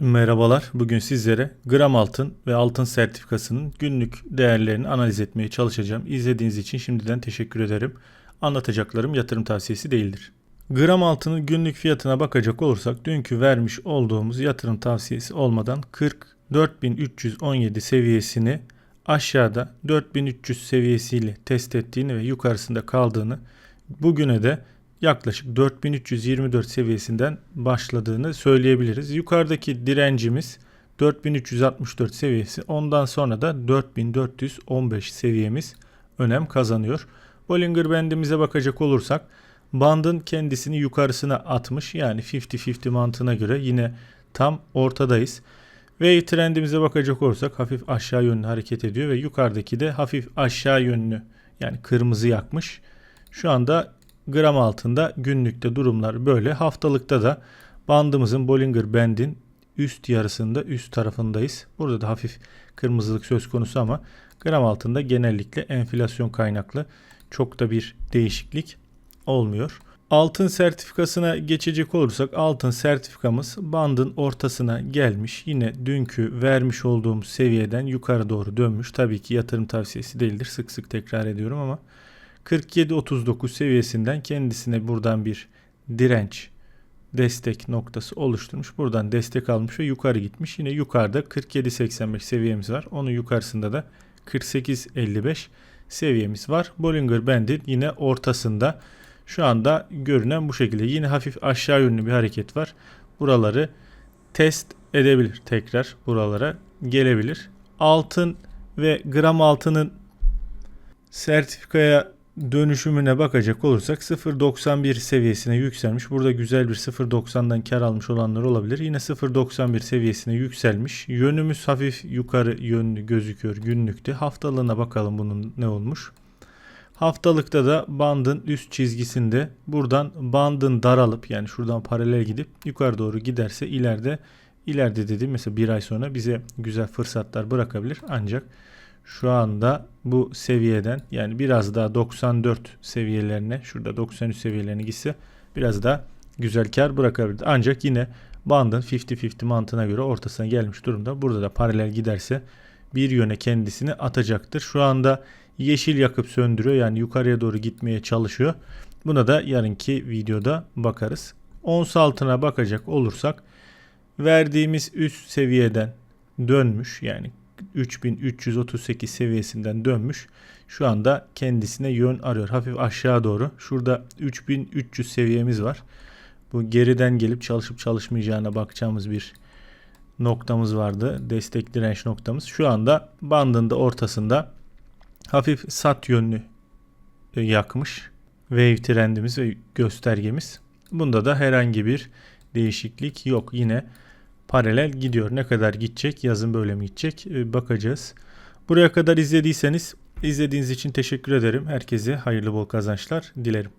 Merhabalar. Bugün sizlere gram altın ve altın sertifikasının günlük değerlerini analiz etmeye çalışacağım. İzlediğiniz için şimdiden teşekkür ederim. Anlatacaklarım yatırım tavsiyesi değildir. Gram altının günlük fiyatına bakacak olursak dünkü vermiş olduğumuz yatırım tavsiyesi olmadan 44.317 seviyesini aşağıda 4300 seviyesiyle test ettiğini ve yukarısında kaldığını bugüne de yaklaşık 4324 seviyesinden başladığını söyleyebiliriz. Yukarıdaki direncimiz 4364 seviyesi. Ondan sonra da 4415 seviyemiz önem kazanıyor. Bollinger Band'imize bakacak olursak bandın kendisini yukarısına atmış. Yani 50-50 mantığına göre yine tam ortadayız. Ve trendimize bakacak olursak hafif aşağı yönlü hareket ediyor ve yukarıdaki de hafif aşağı yönlü yani kırmızı yakmış. Şu anda gram altında günlükte durumlar böyle. Haftalıkta da bandımızın Bollinger Band'in üst yarısında üst tarafındayız. Burada da hafif kırmızılık söz konusu ama gram altında genellikle enflasyon kaynaklı çok da bir değişiklik olmuyor. Altın sertifikasına geçecek olursak altın sertifikamız bandın ortasına gelmiş. Yine dünkü vermiş olduğum seviyeden yukarı doğru dönmüş. Tabii ki yatırım tavsiyesi değildir. Sık sık tekrar ediyorum ama 47.39 seviyesinden kendisine buradan bir direnç destek noktası oluşturmuş. Buradan destek almış ve yukarı gitmiş. Yine yukarıda 47.85 seviyemiz var. Onun yukarısında da 48.55 seviyemiz var. Bollinger Band'in yine ortasında şu anda görünen bu şekilde. Yine hafif aşağı yönlü bir hareket var. Buraları test edebilir tekrar buralara gelebilir. Altın ve gram altının sertifikaya dönüşümüne bakacak olursak 0.91 seviyesine yükselmiş. Burada güzel bir 0.90'dan kar almış olanlar olabilir. Yine 0.91 seviyesine yükselmiş. Yönümüz hafif yukarı yönlü gözüküyor günlükte. Haftalığına bakalım bunun ne olmuş. Haftalıkta da bandın üst çizgisinde buradan bandın daralıp yani şuradan paralel gidip yukarı doğru giderse ileride ileride dediğim mesela bir ay sonra bize güzel fırsatlar bırakabilir. Ancak şu anda bu seviyeden yani biraz daha 94 seviyelerine şurada 93 seviyelerine gitse biraz daha güzel kar bırakabilir. Ancak yine bandın 50-50 mantığına göre ortasına gelmiş durumda. Burada da paralel giderse bir yöne kendisini atacaktır. Şu anda yeşil yakıp söndürüyor yani yukarıya doğru gitmeye çalışıyor. Buna da yarınki videoda bakarız. Ons altına bakacak olursak verdiğimiz üst seviyeden dönmüş yani 3338 seviyesinden dönmüş. Şu anda kendisine yön arıyor. Hafif aşağı doğru. Şurada 3300 seviyemiz var. Bu geriden gelip çalışıp çalışmayacağına bakacağımız bir noktamız vardı. Destek direnç noktamız. Şu anda bandında ortasında hafif sat yönlü e, yakmış. Wave trendimiz ve göstergemiz. Bunda da herhangi bir değişiklik yok. Yine paralel gidiyor. Ne kadar gidecek? Yazın böyle mi gidecek? E, bakacağız. Buraya kadar izlediyseniz izlediğiniz için teşekkür ederim. Herkese hayırlı bol kazançlar dilerim.